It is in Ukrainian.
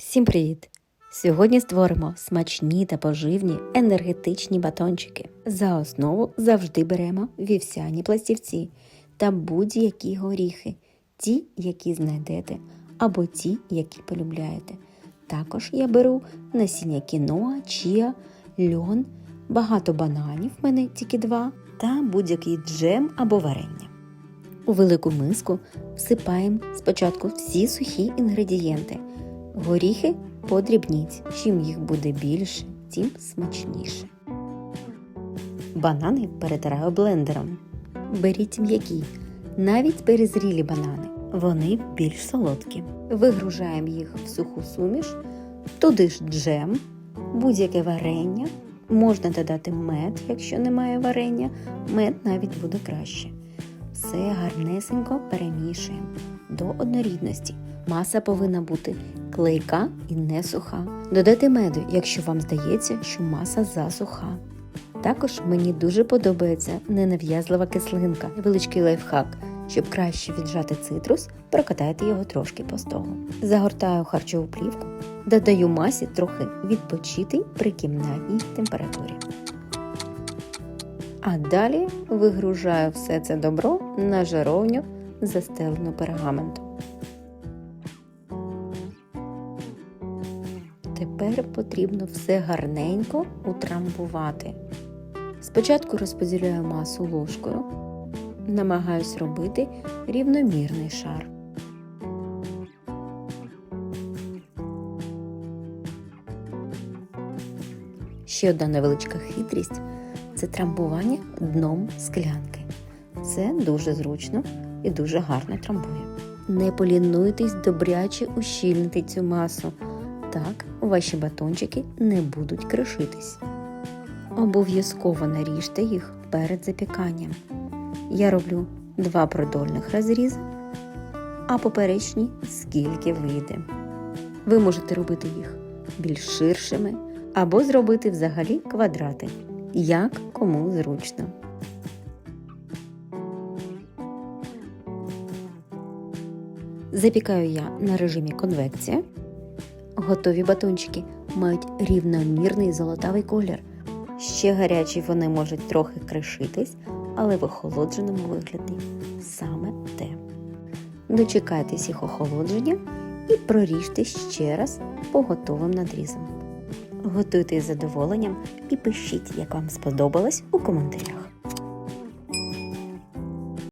Всім привіт! Сьогодні створимо смачні та поживні енергетичні батончики. За основу завжди беремо вівсяні пластівці та будь-які горіхи, ті, які знайдете, або ті, які полюбляєте. Також я беру насіння кіноа, чіа, льон, багато бананів, в мене тільки два, та будь-який джем або варення. У велику миску всипаємо спочатку всі сухі інгредієнти. Горіхи подрібніть. Чим їх буде більше, тим смачніше. Банани перетираю блендером. Беріть м'які, навіть перезрілі банани. Вони більш солодкі. Вигружаємо їх в суху суміш, туди ж джем, будь-яке варення. Можна додати мед, якщо немає варення, мед навіть буде краще. Все гарнесенько перемішуємо до однорідності. Маса повинна бути клейка і не суха. Додайте меду, якщо вам здається, що маса засуха. Також мені дуже подобається ненав'язлива кислинка, невеличкий лайфхак. Щоб краще віджати цитрус, прокатайте його трошки по столу. Загортаю харчову плівку, додаю масі трохи відпочити при кімнатній температурі. А далі вигружаю все це добро на жаровню, застелену пергаментом. Тепер потрібно все гарненько утрамбувати. Спочатку розподіляю масу ложкою, намагаюсь робити рівномірний шар. Ще одна невеличка хитрість це трамбування дном склянки. Це дуже зручно і дуже гарно трамбує. Не полінуйтесь добряче ущільнити цю масу. Так ваші батончики не будуть кришитись. Обов'язково наріжте їх перед запіканням. Я роблю два продольних розрізи, а поперечні скільки вийде. Ви можете робити їх більш ширшими або зробити взагалі квадрати, як кому зручно. Запікаю я на режимі конвекція. Готові батончики мають рівномірний золотавий колір. Ще гарячі вони можуть трохи кришитись, але в охолодженому вигляді саме те. Дочекайтесь їх охолодження і проріжте ще раз по готовим надрізам. Готуйте з задоволенням і пишіть, як вам сподобалось у коментарях.